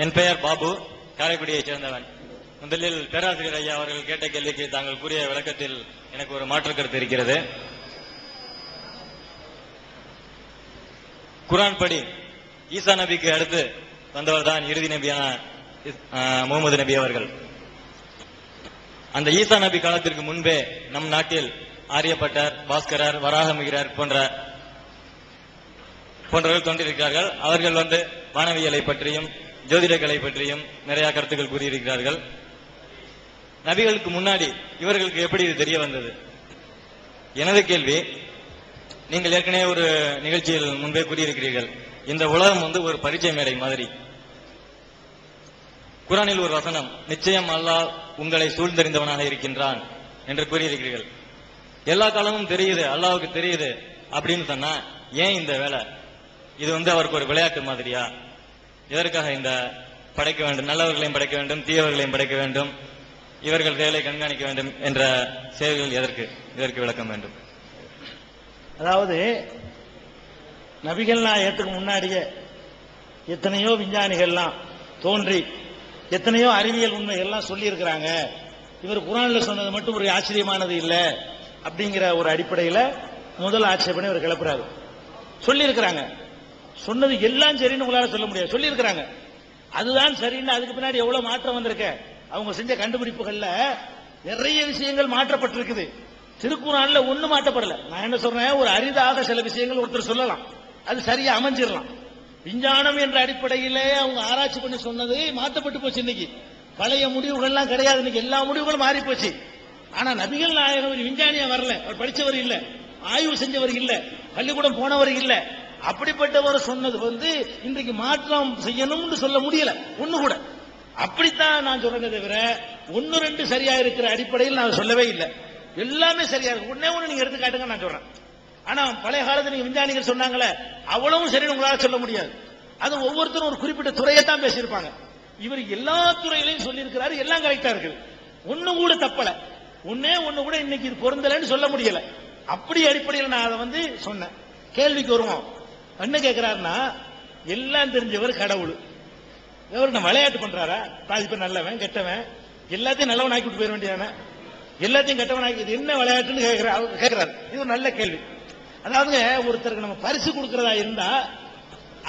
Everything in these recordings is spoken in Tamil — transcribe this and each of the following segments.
என் பெயர் பாபு காரைக்குடியைச் சேர்ந்தவன். முதலில் பேராசிரியர் ஐயா அவர்கள் கேட்ட கேள்விக்கு தாங்கள் கூறிய விளக்கத்தில் எனக்கு ஒரு மாற்று கருத்து இருக்கிறது. குரான் படி ஈசா நபிக்கு அடுத்து வந்தவர் தான் இறுதி நபியான முகமது நபி அவர்கள். அந்த ஈசா நபி காலத்திற்கு முன்பே நம் நாட்டில் ஆரியப்பட்டர் பாஸ்கரர் வராகமிகிறார் போன்ற போன்றவர்கள் தோன்றியிருக்கிறார்கள். அவர்கள் வந்து வானவியலை பற்றியும் ஜோதிடக்கலை பற்றியும் நிறைய கருத்துக்கள் கூறியிருக்கிறார்கள். நபிகளுக்கு முன்னாடி இவர்களுக்கு எப்படி இது தெரிய வந்தது? எனது கேள்வி நீங்கள் ஏற்கனவே ஒரு நிகழ்ச்சியில் முன்பே கூறியிருக்கிறீர்கள். இந்த உலகம் வந்து ஒரு பரிச்சய மேடை மாதிரி. குரானில் ஒரு வசனம் நிச்சயம் அல்லாஹ் உங்களை சூழ்ந்தறிந்தவனாக இருக்கின்றான் என்று கூறியிருக்கிறீர்கள். எல்லா காலமும் தெரியுது அல்லாவுக்கு தெரியுது அப்படின்னு சொன்னா ஏன் இந்த வேலை? இது வந்து அவருக்கு ஒரு விளையாட்டு மாதிரியா? எதற்காக இந்த படைக்க வேண்டும்? நல்லவர்களையும் படைக்க வேண்டும் தீயவர்களையும் படைக்க வேண்டும் இவர்கள் செயலை கண்காணிக்க வேண்டும் என்ற செயல்கள் எதற்கு? இதற்கு விளக்கம் வேண்டும். அதாவது நபிகள் நாயகத்துக்கு முன்னாடியே எத்தனையோ விஞ்ஞானிகள்லாம் தோன்றி எத்தனையோ அறிவியல் உண்மைகள்லாம் சொல்லியிருக்கிறாங்க. இவர் குரானில் சொன்னது மட்டும் ஒரு ஆச்சரியமானது இல்லை அப்படிங்கிற ஒரு அடிப்படையில் முதல் ஆட்சேபனை இவர் கிளப்புறாரு. சொல்லியிருக்கிறாங்க. சொன்னது எல்லாம் சரின்னு உங்களால சொல்ல முடியாது. சொல்லியிருக்கிறாங்க. அதுதான் சரின்னு அதுக்கு பின்னாடி எவ்வளவு மாற்றம் வந்திருக்க? அவங்க செஞ்ச கண்டுபிடிப்புகள்ல நிறைய விஷயங்கள் மாற்றப்பட்டிருக்குது. திருக்குறான்ல ஒண்ணு மாற்றப்படல. நான் என்ன சொல்றேன்? ஒரு அரிதாக சில விஷயங்கள் ஒருத்தர் சொல்லலாம். அது சரியா அமைஞ்சிடலாம் விஞ்ஞானம் என்ற அடிப்படையிலே அவங்க ஆராய்ச்சி பண்ணி சொன்னது மாற்றப்பட்டு போச்சு இன்னைக்கு. பழைய முடிவுகள்லாம் கிடையாது. இன்னைக்கு எல்லா முடிவுகளும் மாறி போச்சு ஆனா நபிகள் நாயகம் ஒரு விஞ்ஞானியா வரல. அவர் படிச்சவர் இல்ல. ஆய்வு செஞ்சவர் இல்ல. பள்ளிக்கூடம் போனவர் இல்லை. அப்படிப்பட்டவர் சொன்னது வந்து இன்றைக்கு மாற்றம் செய்யணும்னு சொல்ல முடியல. ஒண்ணு கூட. அப்படித்தான் நான் சொல்றேன் தவிர ஒன்னு ரெண்டு சரியா இருக்கிற அடிப்படையில் நான் சொல்லவே இல்லை. எல்லாமே சரியா இருக்கு. ஒண்ணே ஒண்ணு நீங்க எடுத்து காட்டுங்க நான் சொல்றேன். ஆனா பழைய காலத்துல நீங்க விஞ்ஞானிகள் சொன்னாங்களே அவ்வளவும் சரின்னு உங்களால சொல்ல முடியாது. அது ஒவ்வொருத்தரும் ஒரு குறிப்பிட்ட துறையை தான் பேசியிருப்பாங்க. இவர் எல்லா துறையிலையும் சொல்லியிருக்கிறாரு எல்லாம் கரெக்டா இருக்குது. ஒண்ணு கூட தப்பல. ஒன்னே ஒண்ணு கூட இன்னைக்கு இது பொருந்தலைன்னு சொல்ல முடியல. அப்படி அடிப்படையில் நான் அதை வந்து சொன்னேன். கேள்விக்கு வருவோம். என்ன கேட்கிறாருன்னா எல்லாம் தெரிஞ்சவர் கடவுள். இவர் நம்ம விளையாட்டு பண்றாரா? பாதி பேர் நல்லவன் கெட்டவன். எல்லாத்தையும் நல்லவன் ஆக்கி விட்டு போயிட வேண்டியதானே? எல்லாத்தையும் கெட்டவன் ஆக்கி என்ன விளையாட்டுன்னு கேட்கிறார் அவர் கேட்கிறாரு இது ஒரு நல்ல கேள்வி. அதாவது ஒருத்தருக்கு நம்ம பரிசு கொடுக்கறதா இருந்தா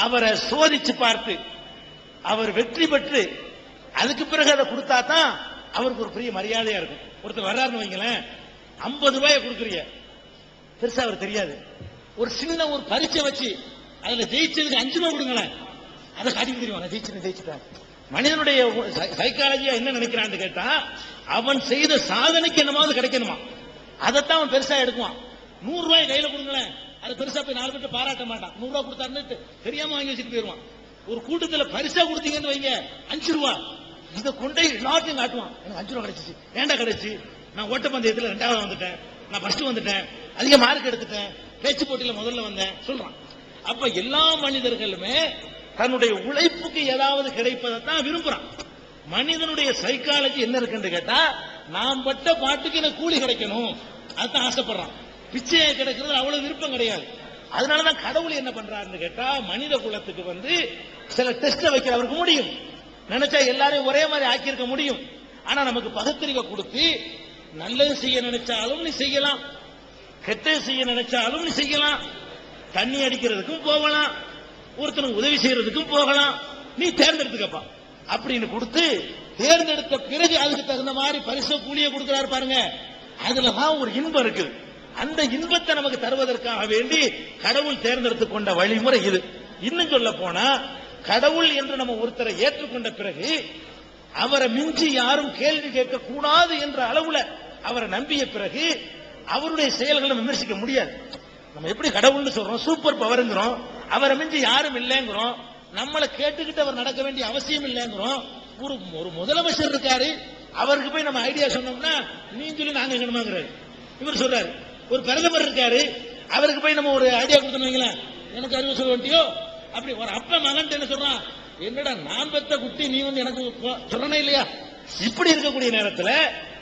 அவரை சோதிச்சு பார்த்து அவர் வெற்றி பெற்று அதுக்கு பிறகு அதை கொடுத்தா தான் அவருக்கு ஒரு பெரிய மரியாதையா இருக்கும். ஒருத்தர் வர்றாருன்னு வைங்களேன் ஐம்பது ரூபாயை கொடுக்குறீங்க. பெருசா அவர் தெரியாது. ஒரு சின்ன ஒரு பரிச்சை வச்சு அதுல ஜெயிச்சதுக்கு அஞ்சு ரூபா கொடுங்களேன். அதை காட்டிக்க தெரியும் நான் ஜெயிச்சு ஜெயிச்சுட்டேன் மனிதனுடைய சைக்காலஜியா என்ன நினைக்கிறான்னு கேட்டா அவன் செய்த சாதனைக்கு என்னமாவது கிடைக்கணுமா? அதைத்தான் அவன் பெருசா எடுக்குவான். நூறு ரூபாய் கையில கொடுங்களேன். அதை பெருசா போய் நாலு பேர்ட்ட பாராட்ட மாட்டான். நூறு ரூபாய் கொடுத்தாருன்னு தெரியாம வாங்கி வச்சுட்டு போயிருவான் ஒரு கூட்டத்துல பரிசா கொடுத்தீங்கன்னு வைங்க அஞ்சு ரூபா. இதை கொண்டே எல்லாத்தையும் காட்டுவான். எனக்கு அஞ்சு ரூபா கிடைச்சிச்சு. ஏன்டா கிடைச்சு? நான் ஓட்டப்பந்தயத்துல ரெண்டாவது வந்துட்டேன். நான் ஃபர்ஸ்ட் வந்துட்டேன். அதிக மார்க் எடுத்துட்டேன். பேச்சு போட்டியில முதல்ல வந்தேன். சொல்றான். அப்ப எல்லா மனிதர்களுமே தன்னுடைய உழைப்புக்கு ஏதாவது கிடைப்பதை தான் விரும்புறான். மனிதனுடைய சைக்காலஜி என்ன இருக்குன்னு கேட்டா நாம் பட்ட பாட்டுக்கு எனக்கு கூலி கிடைக்கணும். அதுதான் ஆசைப்படுறான். பிச்சையை கிடைக்கிறது அவ்வளவு விருப்பம் கிடையாது. அதனாலதான் கடவுள் என்ன பண்றாருன்னு கேட்டா மனித குலத்துக்கு வந்து சில டெஸ்ட வைக்கிற அவருக்கு முடியும். நினைச்சா எல்லாரையும் ஒரே மாதிரி ஆக்கியிருக்க முடியும். ஆனா நமக்கு பகுத்தறிவை கொடுத்து நல்லது செய்ய நினைச்சாலும் நீ செய்யலாம். கெட்டது செய்ய நினைச்சாலும் நீ செய்யலாம். தண்ணி அடிக்கிறதுக்கும் போகலாம். ஒருத்தனுக்கு உதவி செய்யறதுக்கும் போகலாம். நீ தேர்ந்தெடுத்துக்கப்பா. அப்படின்னு கொடுத்து தேர்ந்தெடுத்த பிறகு அதுக்கு தகுந்த மாதிரி பரிசு கூலிய கொடுக்கிறாரு பாருங்க. அதுலதான் ஒரு இன்பம் இருக்குது. அந்த இன்பத்தை நமக்கு தருவதற்காக வேண்டி கடவுள் தேர்ந்தெடுத்து கொண்ட வழிமுறை இது. இன்னும் சொல்ல போனா கடவுள் என்று நம்ம ஒருத்தரை ஏற்றுக்கொண்ட பிறகு அவரை மிஞ்சி யாரும் கேள்வி கேட்க கூடாது என்ற அளவுல அவரை நம்பிய பிறகு அவருடைய செயல்களை விமர்சிக்க முடியாது. நம்ம எப்படி கடவுள்னு சொல்றோம் சூப்பர் பவர்ங்கிறோம் அவரை மிஞ்சி யாரும் இல்லைங்கிறோம் நம்மளை கேட்டுக்கிட்டு அவர் நடக்க வேண்டிய அவசியம் இல்லைங்கிறோம். ஒரு ஒரு முதலமைச்சர் இருக்காரு அவருக்கு போய் நம்ம ஐடியா சொன்னோம்னா நீ சொல்லி நாங்க இருக்கணுமாங்கிறாரு இவர் சொல்றாரு ஒரு பிரதமர் இருக்காரு அவருக்கு போய் நம்ம ஒரு ஐடியா கொடுத்தோம் எனக்கு அறிவு சொல்ல வேண்டியோ? அப்படி ஒரு அப்ப மகன் என்ன சொல்றான் என்னடா நான் பெத்த குட்டி நீ வந்து எனக்கு போ- சொல்றனே இல்லையா? இப்படி இருக்கக்கூடிய நேரத்தில்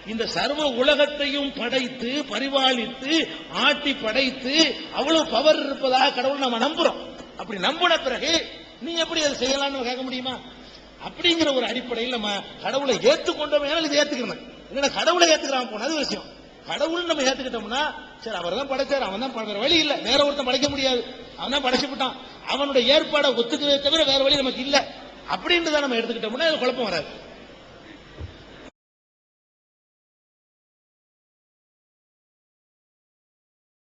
இந்த சர்வ உலகத்தையும் படைத்து பரிபாலித்து ஆட்டி படைத்து அவ்வளவு பவர் இருப்பதாக கடவுள் நம்ம நம்புறோம். அப்படி நம்பின பிறகு நீ எப்படி அதை செய்யலாம்னு கேட்க முடியுமா? அப்படிங்கிற ஒரு அடிப்படையில் நம்ம கடவுளை ஏத்துக்கொண்டோம் இதை ஏத்துக்கணும் இல்லைன்னா கடவுளை ஏத்துக்கிறாம போனது அது விஷயம். கடவுள் நம்ம ஏத்துக்கிட்டோம்னா சரி அவர் தான் படைச்சார் அவன் தான் வேற வழி இல்லை. வேற ஒருத்தன் படைக்க முடியாது. அவன் தான் படைச்சு விட்டான். அவனுடைய ஏற்பாடை ஒத்துக்கவே தவிர வேற வழி நமக்கு இல்லை. அப்படின்றத நம்ம எடுத்துக்கிட்டோம்னா குழப்பம் வராது.